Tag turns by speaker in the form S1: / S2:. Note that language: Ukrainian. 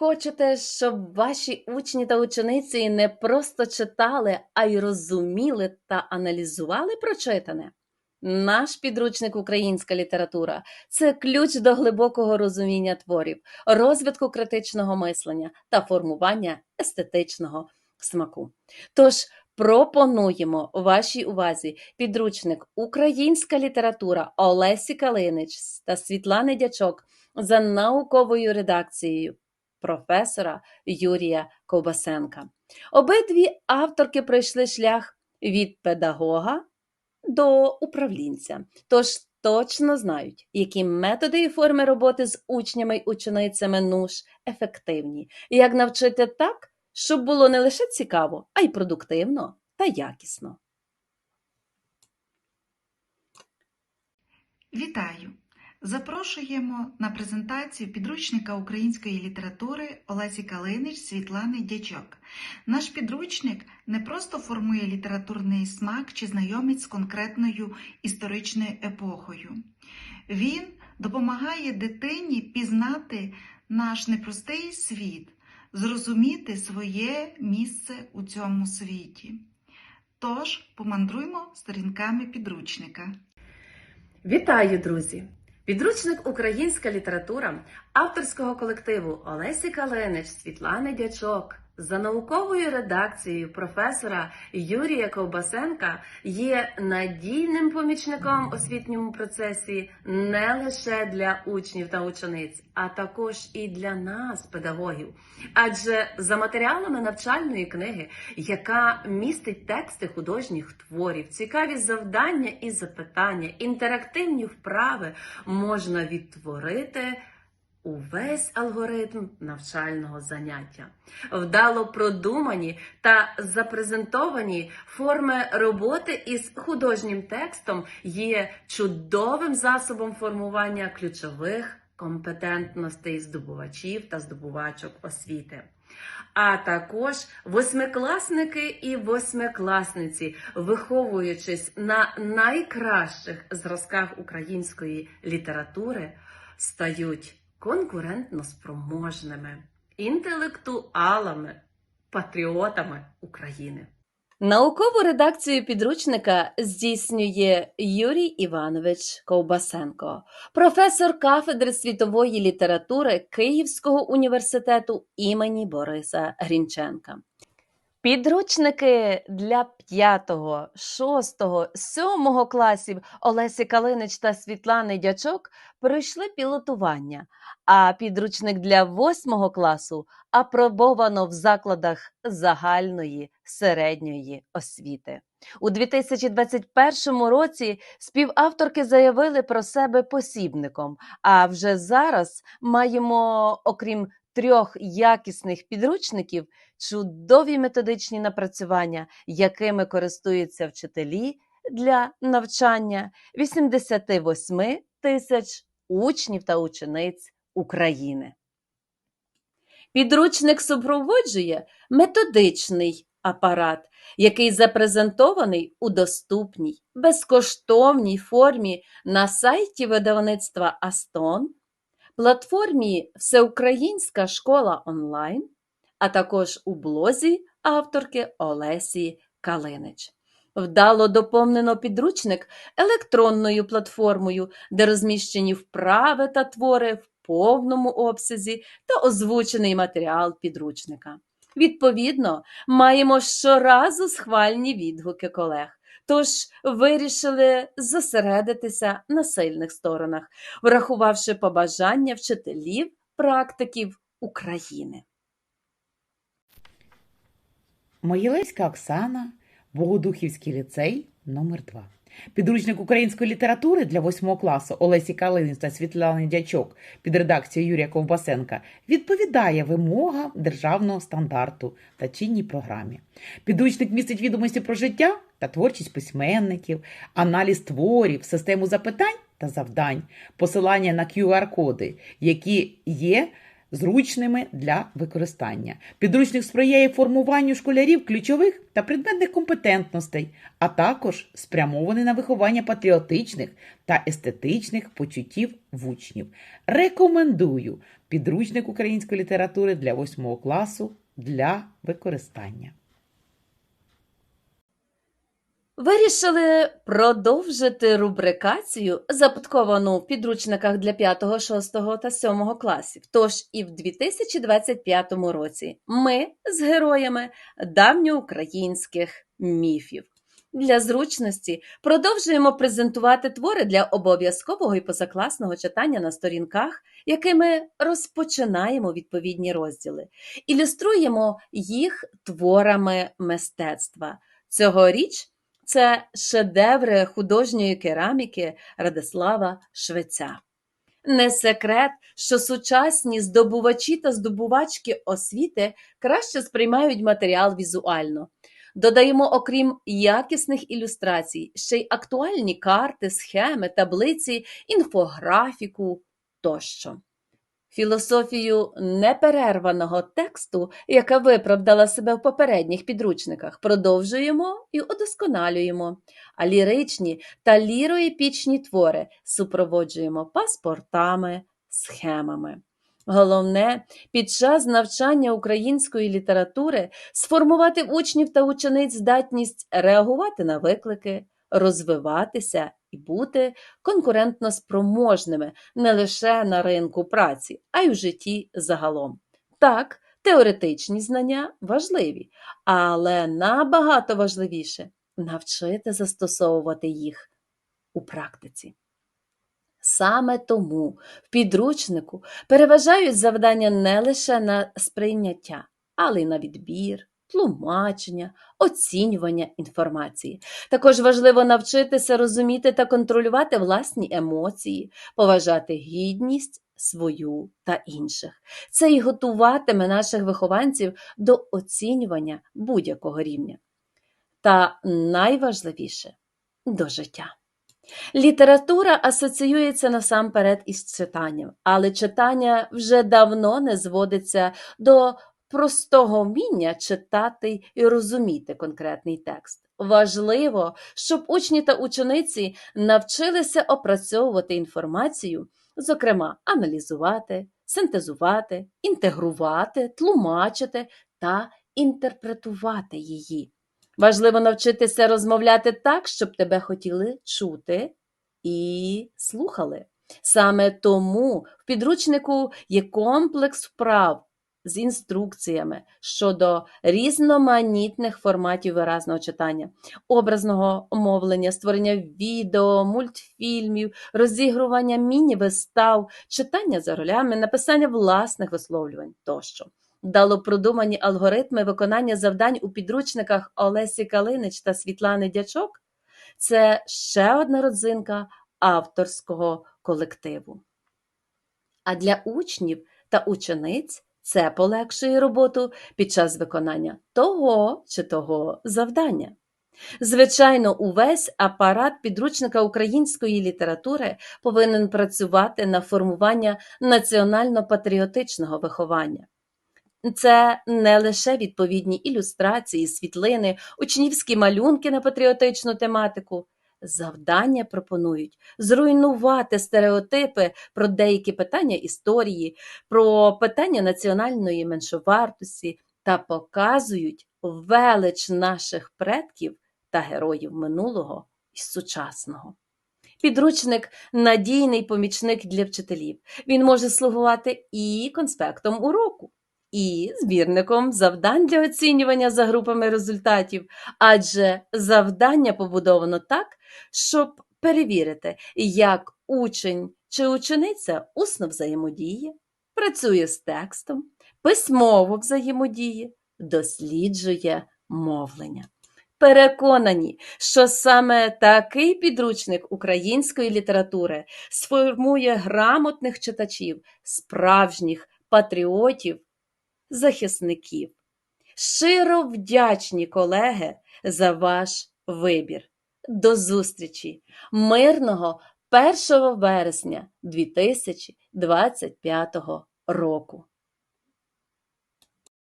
S1: хочете, щоб ваші учні та учениці не просто читали, а й розуміли та аналізували прочитане? Наш підручник Українська література це ключ до глибокого розуміння творів, розвитку критичного мислення та формування естетичного смаку. Тож пропонуємо вашій увазі підручник Українська література Олесі Калинич та Світлани Дячок за науковою редакцією професора Юрія Ковбасенка. Обидві авторки пройшли шлях від педагога до управлінця, тож точно знають, які методи і форми роботи з учнями й ученицями НУШ ефективні, і як навчити так, щоб було не лише цікаво, а й продуктивно та якісно.
S2: Вітаю! Запрошуємо на презентацію підручника української літератури Олесі Калинич Світлани Дячок. Наш підручник не просто формує літературний смак чи знайомить з конкретною історичною епохою. Він допомагає дитині пізнати наш непростий світ, зрозуміти своє місце у цьому світі. Тож помандруймо сторінками підручника.
S1: Вітаю, друзі! Підручник Українська література авторського колективу Олесі Калинич, Світлани Дячок за науковою редакцією професора Юрія Ковбасенка є надійним помічником освітньому процесі не лише для учнів та учениць, а також і для нас, педагогів. Адже за матеріалами навчальної книги, яка містить тексти художніх творів, цікаві завдання і запитання, інтерактивні вправи, можна відтворити увесь алгоритм навчального заняття. Вдало продумані та запрезентовані форми роботи із художнім текстом є чудовим засобом формування ключових компетентностей здобувачів та здобувачок освіти. А також восьмикласники і восьмикласниці, виховуючись на найкращих зразках української літератури, стають конкурентно спроможними інтелектуалами, патріотами України. Наукову редакцію підручника здійснює Юрій Іванович Ковбасенко, професор кафедри світової літератури Київського університету імені Бориса Грінченка. Підручники для 5, 6, 7 класів Олесі Калинич та Світлани Дячок пройшли пілотування, а підручник для 8 класу апробовано в закладах загальної середньої освіти. У 2021 році співавторки заявили про себе посібником, а вже зараз маємо, окрім трьох якісних підручників, чудові методичні напрацювання, якими користуються вчителі для навчання 88 тисяч учнів та учениць України. Підручник супроводжує методичний апарат, який запрезентований у доступній, безкоштовній формі на сайті видавництва Астон, платформі Всеукраїнська школа онлайн, а також у блозі авторки Олесі Калинич. Вдало доповнено підручник електронною платформою, де розміщені вправи та твори в повному обсязі та озвучений матеріал підручника. Відповідно, маємо щоразу схвальні відгуки колег. Тож вирішили зосередитися на сильних сторонах, врахувавши побажання вчителів, практиків України.
S3: Могилевська Оксана, Богодухівський ліцей номер 2 Підручник української літератури для 8 класу Олесі Калинич та Світлани Дячок під редакцією Юрія Ковбасенка відповідає вимогам державного стандарту та чинній програмі. Підручник містить відомості про життя та творчість письменників, аналіз творів, систему запитань та завдань, посилання на QR-коди, які є зручними для використання. Підручник сприяє формуванню школярів ключових та предметних компетентностей, а також спрямований на виховання патріотичних та естетичних почуттів в учнів. Рекомендую підручник української літератури для 8 класу для використання.
S1: Вирішили продовжити рубрикацію, запатковану в підручниках для 5, 6 та 7 класів. Тож і в 2025 році ми з героями давньоукраїнських міфів. Для зручності продовжуємо презентувати твори для обов'язкового і позакласного читання на сторінках, якими розпочинаємо відповідні розділи. Ілюструємо їх творами мистецтва. Цьогоріч це шедеври художньої кераміки Радислава Швеця. Не секрет, що сучасні здобувачі та здобувачки освіти краще сприймають матеріал візуально. Додаємо, окрім якісних ілюстрацій, ще й актуальні карти, схеми, таблиці, інфографіку тощо. Філософію неперерваного тексту, яка виправдала себе в попередніх підручниках, продовжуємо і удосконалюємо, а ліричні та ліроепічні твори супроводжуємо паспортами, схемами. Головне, під час навчання української літератури сформувати учнів та учениць здатність реагувати на виклики, розвиватися і бути конкурентно спроможними не лише на ринку праці, а й у житті загалом. Так, теоретичні знання важливі, але набагато важливіше навчити застосовувати їх у практиці. Саме тому в підручнику переважають завдання не лише на сприйняття, але й на відбір, тлумачення, оцінювання інформації. Також важливо навчитися розуміти та контролювати власні емоції, поважати гідність свою та інших. Це і готуватиме наших вихованців до оцінювання будь-якого рівня. Та найважливіше до життя. Література асоціюється насамперед із читанням, але читання вже давно не зводиться до простого вміння читати і розуміти конкретний текст. Важливо, щоб учні та учениці навчилися опрацьовувати інформацію, зокрема, аналізувати, синтезувати, інтегрувати, тлумачити та інтерпретувати її. Важливо навчитися розмовляти так, щоб тебе хотіли чути і слухали. Саме тому в підручнику є комплекс вправ з інструкціями щодо різноманітних форматів виразного читання, образного мовлення, створення відео, мультфільмів, розігрування міні-вистав, читання за ролями, написання власних висловлювань тощо. Дало продумані алгоритми виконання завдань у підручниках Олесі Калинич та Світлани Дячок це ще одна родзинка авторського колективу. А для учнів та учениць це полегшує роботу під час виконання того чи того завдання. Звичайно, увесь апарат підручника української літератури повинен працювати на формування національно-патріотичного виховання. Це не лише відповідні ілюстрації, світлини, учнівські малюнки на патріотичну тематику. Завдання пропонують зруйнувати стереотипи про деякі питання історії, про питання національної меншовартості та показують велич наших предків та героїв минулого і сучасного. Підручник надійний помічник для вчителів. Він може слугувати і конспектом уроку і збірником завдань для оцінювання за групами результатів, адже завдання побудовано так, щоб перевірити, як учень чи учениця усно взаємодіє, працює з текстом, письмово взаємодіє, досліджує мовлення. Переконані, що саме такий підручник української літератури сформує грамотних читачів, справжніх патріотів захисників. Щиро вдячні, колеги, за ваш вибір. До зустрічі! Мирного 1 вересня 2025 року!